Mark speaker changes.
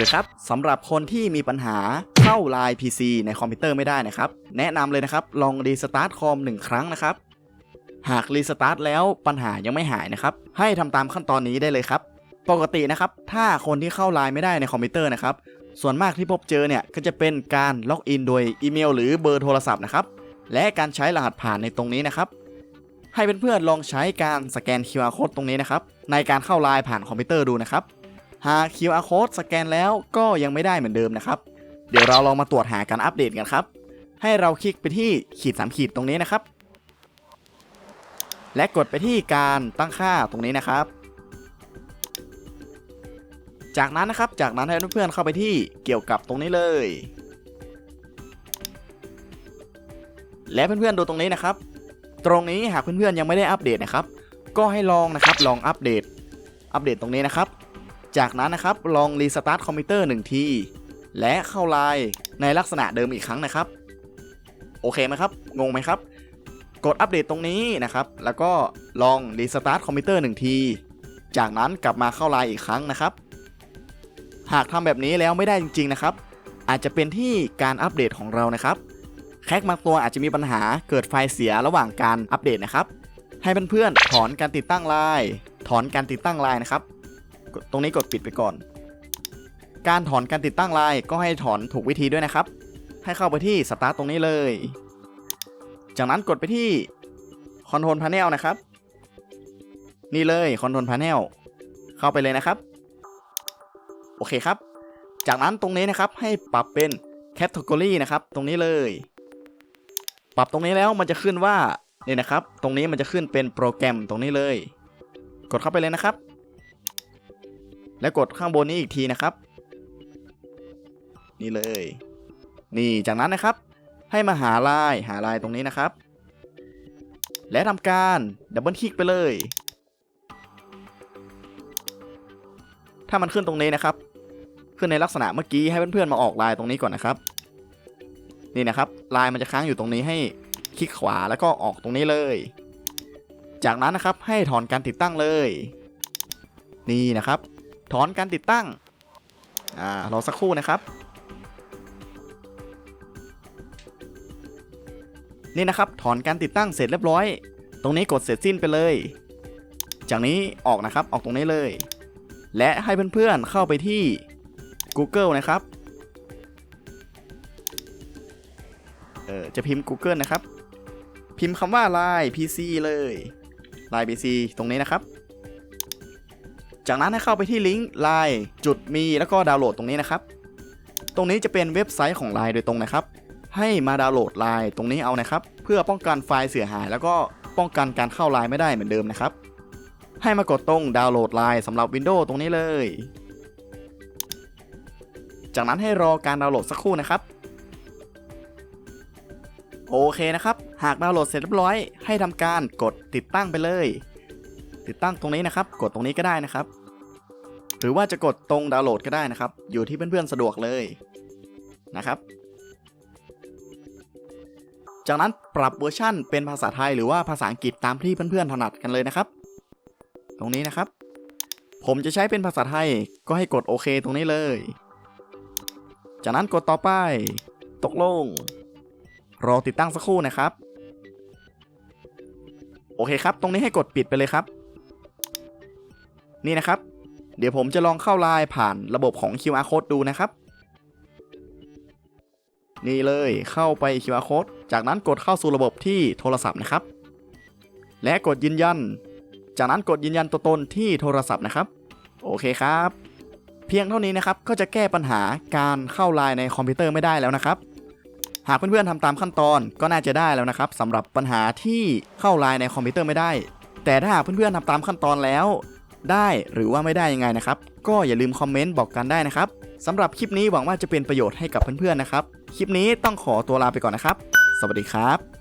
Speaker 1: วัสดีครับสำหรับคนที่มีปัญหาเข้าไลน์ PC ในคอมพิวเตอร์ไม่ได้นะครับ แนะนำเลยนะครับ ลองรีสตาร์ทคอมหนึ่งครั้งนะครับ หากรีสตาร์ทแล้วปัญหายังไม่หายนะครับ ให้ทำตามขั้นตอนนี้ได้เลยครับ ปกตินะครับ ถ้าคนที่เข้าไลน์ไม่ได้ในคอมพิวเตอร์นะครับ ส่วนมากที่พบเจอเนี่ย ก็จะเป็นการล็อกอินโดยอีเมล หรือเบอร์โทรศัพท์นะครับ และการใช้รหัสผ่านในตรงนี้นะครับ ให้เพื่อนๆลองใช้การสแกน QR code ตรงนี้นะครับ ในการเข้าไลน์ผ่านคอมพิวเตอร์ดูนะครับ หาก QR code สแกนแล้วก็ยังไม่ได้เหมือนเดิมนะครับ เดี๋ยวเราลองมาตรวจหาการอัปเดตกันครับ ให้เราคลิกไปที่ขีด3ขีดตรงนี้นะครับ และกดไปที่การตั้งค่าตรงนี้นะครับ จากนั้นนะครับ จากนั้นให้เพื่อนๆเข้าไปที่เกี่ยวกับตรงนี้เลย และเพื่อนๆดูตรงนี้นะครับ ตรงนี้หากเพื่อนๆยังไม่ได้อัปเดตนะครับ ก็ให้ลองนะครับ ลองอัปเดต อัปเดตตรงนี้นะครับ จากนั้นนะครับลองรีสตาร์ทคอมพิวเตอร์หนึ่งที และเข้าไลน์ในลักษณะเดิมอีกครั้งนะครับ โอเคไหมครับงงไหมครับ กดอัปเดตตรงนี้นะครับ แล้วก็ลองรีสตาร์ทคอมพิวเตอร์หนึ่งที จากนั้นกลับมาเข้าไลน์อีกครั้งนะครับ หากทำแบบนี้แล้วไม่ได้จริง ๆนะครับ อาจจะเป็นที่การอัปเดตของเรานะครับแคคบางตัวอาจจะมีปัญหาเกิดไฟล์เสียระหว่างการอัปเดตนะครับ ให้เพื่อนๆถอนการติดตั้งไลน์ถอนการติดตั้งไลน์นะครับ ตรงนี้กดปิดไปก่อน การถอนการติดตั้งไลน์ก็ให้ถอนถูกวิธีด้วยนะครับ ให้เข้าไปที่สตาร์ตตรงนี้เลย จากนั้นกดไปที่ Control Panel นะครับ นี่เลย Control Panel เข้าไปเลยนะครับ โอเคครับ จากนั้นตรงนี้นะครับให้ปรับเป็น Category นะครับ ตรงนี้เลย ปรับตรงนี้แล้วมันจะขึ้นว่าเนี่ยนะครับ ตรงนี้มันจะขึ้นเป็นโปรแกรมตรงนี้เลย กดเข้าไปเลยนะครับ และกดข้างบนนี้อีกทีนะครับ นี่เลย นี่จากนั้นนะครับ ให้มาหาลายหาลายตรงนี้นะครับ และทำการดับเบิลคลิกไปเลย ถ้ามันขึ้นตรงนี้นะครับ ขึ้นในลักษณะเมื่อกี้ให้เพื่อนๆมาออกลายตรงนี้ก่อนนะครับ นี่นะครับลายมันจะค้างอยู่ตรงนี้ให้คลิกขวาแล้วก็ออกตรงนี้เลย จากนั้นนะครับให้ถอนการติดตั้งเลย นี่นะครับ ถอนการติดตั้ง อ่ารอสักครู่นะครับนี่นะครับ ถอนการติดตั้งเสร็จเรียบร้อย ตรงนี้กดเสร็จสิ้นไปเลย จากนี้ออกนะครับออกตรงนี้เลย และให้เพื่อนๆเข้าไปที่ Google นะครับเออจะพิมพ์ Google นะครับ พิมพ์คำว่า Line PC เลย Line PC ตรงนี้นะครับ จากนั้นให้เข้าไปที่ลิงก์ Line จุดมีแล้วก็ดาวน์โหลดตรงนี้นะครับ ตรงนี้จะเป็นเว็บไซต์ของ Line โดยตรงนะครับ ให้มาดาวน์โหลด Line ตรงนี้เอานะครับ เพื่อป้องกันไฟล์เสียหาย แล้วก็ป้องกันการเข้า Line ไม่ได้เหมือนเดิมนะครับ ให้มากดตรงดาวน์โหลด Line สำหรับ Windows ตรงนี้เลย จากนั้นให้รอการดาวน์โหลดสักครู่นะครับโอเคนะครับ หากดาวน์โหลดเสร็จเรียบร้อย ให้ทำการกดติดตั้งไปเลย ติดตั้งตรงนี้นะครับ กดตรงนี้ก็ได้นะครับ หรือว่าจะกดตรงดาวน์โหลดก็ได้นะครับ อยู่ที่เพื่อนๆสะดวกเลยนะครับ จากนั้นปรับเวอร์ชั่นเป็นภาษาไทยหรือว่าภาษาอังกฤษตามที่เพื่อนๆถนัดกันเลยนะครับ ตรงนี้นะครับ ผมจะใช้เป็นภาษาไทยก็ให้กดโอเคตรงนี้เลย จากนั้นกดต่อไป ตกลง รอติดตั้งสักครู่นะครับ โอเคครับ ตรงนี้ให้กดปิดไปเลยครับ นี่นะครับ เดี๋ยวผมจะลองเข้าไลน์ผ่านระบบของ QR code ดูนะครับ นี่เลยเข้าไป QR code จากนั้นกดเข้าสู่ระบบที่โทรศัพท์นะครับ และกดยืนยัน จากนั้นกดยืนยันตัวตนที่โทรศัพท์นะครับ โอเคครับ เพียงเท่านี้นะครับก็จะแก้ปัญหาการเข้าไลน์ในคอมพิวเตอร์ไม่ได้แล้วนะครับหากเพื่อนๆทำตามขั้นตอนก็น่าจะได้แล้วนะครับสำหรับปัญหาที่เข้าไลน์ในคอมพิวเตอร์ไม่ได้ แต่ถ้าหากเพื่อนๆทำตามขั้นตอนแล้ว ได้หรือว่าไม่ได้ยังไงนะครับ ก็อย่าลืมคอมเมนต์บอกกันได้นะครับสำหรับคลิปนี้หวังว่าจะเป็นประโยชน์ให้กับเพื่อนๆนะครับ คลิปนี้ต้องขอตัวลาไปก่อนนะครับ สวัสดีครับ